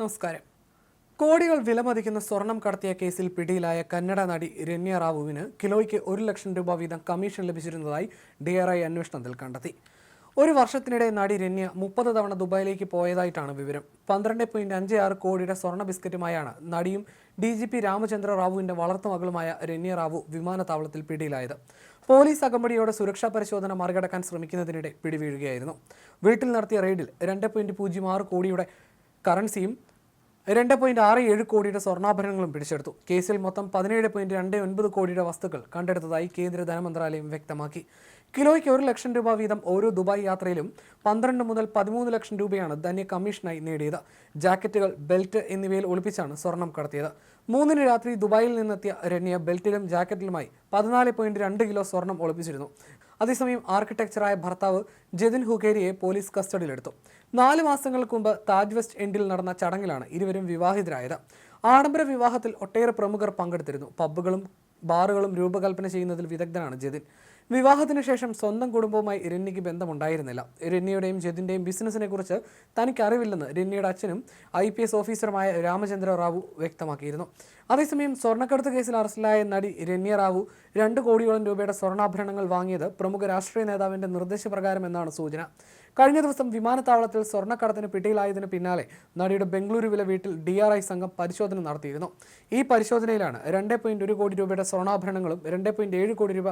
നമസ്കാരം. കോടികൾ വിലമതിക്കുന്ന സ്വർണം കടത്തിയ കേസിൽ പിടിയിലായ കന്നഡ നടി രമ്യ റാവുവിന് കിലോയ്ക്ക് ഒരു ലക്ഷം രൂപ വീതം കമ്മീഷൻ ലഭിച്ചിരുന്നതായി ഡിആർഐ അന്വേഷണത്തിൽ കണ്ടെത്തി. ഒരു വർഷത്തിനിടെ നടി രമ്യ മുപ്പത് തവണ ദുബായിലേക്ക് പോയതായിട്ടാണ് വിവരം. പന്ത്രണ്ട് പോയിന്റ് അഞ്ച് ആറ് കോടിയുടെ സ്വർണ ബിസ്ക്കറ്റുമായാണ് നടിയും ഡി ജി പി രാമചന്ദ്ര റാവുവിന്റെ വളർത്തുമകളുമായ രമ്യ റാവു വിമാനത്താവളത്തിൽ പിടിയിലായത്. പോലീസ് അകമ്പടിയോടെ സുരക്ഷാ പരിശോധന മറികടക്കാൻ ശ്രമിക്കുന്നതിനിടെ പിടിവീഴുകയായിരുന്നു. വീട്ടിൽ നടത്തിയ റെയ്ഡിൽ രണ്ട് പോയിന്റ് പൂജ്യം ആറ് കോടിയുടെ കറൻസിയും രണ്ട് പോയിന്റ് ആറ് ഏഴ് കോടിയുടെ സ്വർണാഭരണങ്ങളും പിടിച്ചെടുത്തു. കേസിൽ മൊത്തം പതിനേഴ് പോയിന്റ് രണ്ട് ഒൻപത് കോടിയുടെ വസ്തുക്കൾ കണ്ടെടുത്തതായി കേന്ദ്ര ധനമന്ത്രാലയം വ്യക്തമാക്കി. കിലോയ്ക്ക് ഒരു ലക്ഷം രൂപ വീതം ഓരോ ദുബായ് യാത്രയിലും പന്ത്രണ്ട് മുതൽ പതിമൂന്ന് ലക്ഷം രൂപയാണ് ധന്യ കമ്മീഷനായി നേടിയത്. ജാക്കറ്റുകൾ ബെൽറ്റ് എന്നിവയിൽ ഒളിപ്പിച്ചാണ് സ്വർണം കടത്തിയത്. മൂന്നിന് രാത്രി ദുബായിൽ നിന്നെത്തിയ രണ്യ ബെൽറ്റിലും ജാക്കറ്റിലുമായി പതിനാല് പോയിന്റ് രണ്ട് കിലോ സ്വർണം ഒളിപ്പിച്ചിരുന്നു. അതേസമയം ആർക്കിടെക്ചറായ ഭർത്താവ് ജതിൻ ഹുഗേരിയെ പോലീസ് കസ്റ്റഡിയിലെടുത്തു. നാല് മാസങ്ങൾക്ക് മുമ്പ് താജ് വെസ്റ്റ് എൻഡിൽ നടന്ന ചടങ്ങിലാണ് ഇരുവരും വിവാഹിതരായത്. ആഡംബര വിവാഹത്തിൽ ഒട്ടേറെ പ്രമുഖർ പങ്കെടുത്തിരുന്നു. പബ്ബുകളും ബാറുകളും രൂപകൽപ്പന ചെയ്യുന്നതിൽ വിദഗ്ധനാണ് ജതിൻ. വിവാഹത്തിന് ശേഷം സ്വന്തം കുടുംബവുമായി രന്യയ്ക്ക് ബന്ധമുണ്ടായിരുന്നില്ല. രന്യയുടെയും ജതിന്റെയും ബിസിനസ്സിനെ കുറിച്ച് തനിക്ക് അറിവില്ലെന്ന് രന്യയുടെ അച്ഛനും ഐ പി എസ് ഓഫീസറുമായ രാമചന്ദ്ര റാവു വ്യക്തമാക്കിയിരുന്നു. അതേസമയം സ്വർണക്കടത്ത് കേസിൽ അറസ്റ്റിലായ നടി രന്യ റാവു രണ്ട് കോടിയോളം രൂപയുടെ സ്വർണാഭരണങ്ങൾ വാങ്ങിയത് പ്രമുഖ രാഷ്ട്രീയ നേതാവിന്റെ നിർദ്ദേശപ്രകാരം എന്നാണ് സൂചന. കഴിഞ്ഞ ദിവസം വിമാനത്താവളത്തിൽ സ്വർണക്കടത്തിന് പിടിയിലായതിന് പിന്നാലെ നടിയുടെ ബംഗളൂരുവിലെ വീട്ടിൽ ഡി ആർ ഐ സംഘം പരിശോധന നടത്തിയിരുന്നു. ഈ പരിശോധനയിലാണ് രണ്ട് പോയിന്റ് ഒരു കോടി രൂപയുടെ സ്വർണാഭരണങ്ങളും രണ്ട് പോയിന്റ് ഏഴ് കോടി രൂപ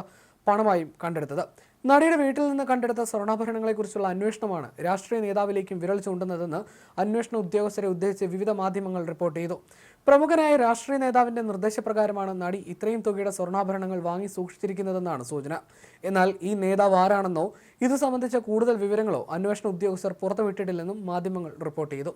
പണമായും കണ്ടെടുത്തത്. നടിയുടെ വീട്ടിൽ നിന്ന് കണ്ടെടുത്ത സ്വർണാഭരണങ്ങളെക്കുറിച്ചുള്ള അന്വേഷണമാണ് രാഷ്ട്രീയ നേതാവിലേക്കും വിരൽ ചൂണ്ടുന്നതെന്ന് അന്വേഷണ ഉദ്യോഗസ്ഥരെ ഉദ്ദേശിച്ച് വിവിധ മാധ്യമങ്ങൾ റിപ്പോർട്ട് ചെയ്തു. പ്രമുഖനായ രാഷ്ട്രീയ നേതാവിന്റെ നിർദ്ദേശപ്രകാരമാണ് നടി ഇത്രയും തുകയുടെ സ്വർണാഭരണങ്ങൾ വാങ്ങി സൂക്ഷിച്ചിരിക്കുന്നതെന്നാണ് സൂചന. എന്നാൽ ഈ നേതാവ് ആരാണെന്നോ ഇത് സംബന്ധിച്ച കൂടുതൽ വിവരങ്ങളോ അന്വേഷണ ഉദ്യോഗസ്ഥർ പുറത്തുവിട്ടിട്ടില്ലെന്നും മാധ്യമങ്ങൾ റിപ്പോർട്ട് ചെയ്തു.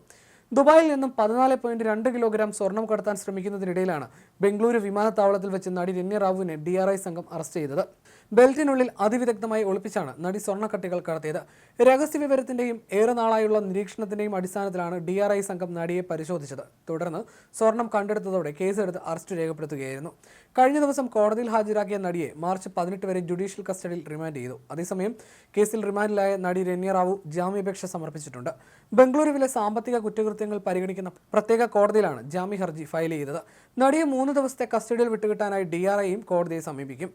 ദുബായിൽ നിന്നും പതിനാല് പോയിന്റ് രണ്ട് കിലോഗ്രാം സ്വർണം കടത്താൻ ശ്രമിക്കുന്നതിനിടയിലാണ് ബംഗളൂരു വിമാനത്താവളത്തിൽ വെച്ച് നടി രമ്യ റാവുവിനെ ഡി ആർ ഐ സംഘം അറസ്റ്റ് ചെയ്തത്. ബെൽറ്റിനുള്ളിൽ അതിവിദഗ്ധമായി ഒളിപ്പിച്ചാണ് നടി സ്വർണക്കട്ടികൾ കടത്തിയത്. രഹസ്യ വിവരത്തിന്റെയും ഏറെ നാളായുള്ള നിരീക്ഷണത്തിന്റെയും അടിസ്ഥാനത്തിലാണ് ഡി ആർ ഐ സംഘം നടിയെ പരിശോധിച്ചത്. തുടർന്ന് സ്വർണം കണ്ടെടുത്തതോടെ കേസെടുത്ത് അറസ്റ്റ് രേഖപ്പെടുത്തുകയായിരുന്നു. കഴിഞ്ഞ ദിവസം കോടതിയിൽ ഹാജരാക്കിയ നടിയെ മാർച്ച് പതിനെട്ട് വരെ ജുഡീഷ്യൽ കസ്റ്റഡിയിൽ റിമാൻഡ് ചെയ്തു. അതേസമയം കേസിൽ റിമാൻഡിലായ നടി രമ്യ റാവു ജാമ്യാപേക്ഷ സമർപ്പിച്ചിട്ടുണ്ട്. ബംഗളൂരുവിലെ സാമ്പത്തിക കുറ്റകൃത്യങ്ങൾ പരിഗണിക്കുന്ന പ്രത്യേക കോടതിയിലാണ് ജാമ്യ ഹർജി ഫയൽ ചെയ്തത്. നടിയെ മൂന്ന് ദിവസത്തെ കസ്റ്റഡിയിൽ വിട്ടുകിട്ടാനായി ഡി ആർ ഐയും കോടതിയെ സമീപിക്കും.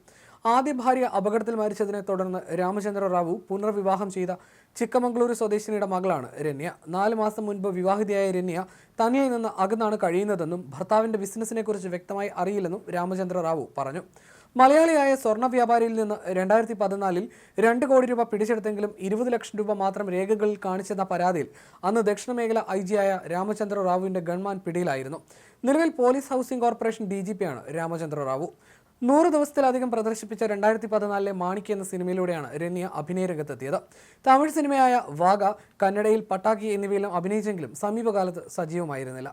ആദ്യ ഭാര്യ അപകടത്തിൽ മരിച്ചതിനെ തുടർന്ന് രാമചന്ദ്ര റാവു പുനർവിവാഹം ചെയ്ത ചിക്കമംഗളൂരു സ്വദേശിനിയുടെ മകളാണ് രന്യ നാല് മാസം മുൻപ് വിവാഹിതയായ രന്യ തനിയിൽ നിന്ന് അകന്നാണ് കഴിയുന്നതെന്നും ഭർത്താവിന്റെ ബിസിനസിനെ കുറിച്ച് വ്യക്തമായി അറിയില്ലെന്നും രാമചന്ദ്ര റാവു പറഞ്ഞു. മലയാളിയായ സ്വർണ വ്യാപാരിയിൽ നിന്ന് രണ്ടായിരത്തി പതിനാലിൽ രണ്ട് കോടി രൂപ പിടിച്ചെടുത്തെങ്കിലും ഇരുപത് ലക്ഷം രൂപ മാത്രം രേഖകളിൽ കാണിച്ചെന്ന പരാതിയിൽ അന്ന് ദക്ഷിണ മേഖല ഐ ജിയായ രാമചന്ദ്ര റാവുവിന്റെ ഗൺമാൻ പിടിയിലായിരുന്നു. നിലവിൽ police housing corporation D G പിയാണ് രാമചന്ദ്ര റാവു. നൂറ് ദിവസത്തിലധികം പ്രദർശിപ്പിച്ച രണ്ടായിരത്തി പതിനാലിലെ മാണിക്ക് എന്ന സിനിമയിലൂടെയാണ് രമ്യ അഭിനയ രംഗത്തെത്തിയത്. തമിഴ് സിനിമയായ വാഗ കന്നഡയിൽ പട്ടാക്കി എന്നിവയിലും അഭിനയിച്ചെങ്കിലും സമീപകാലത്ത് സജീവമായിരുന്നില്ല.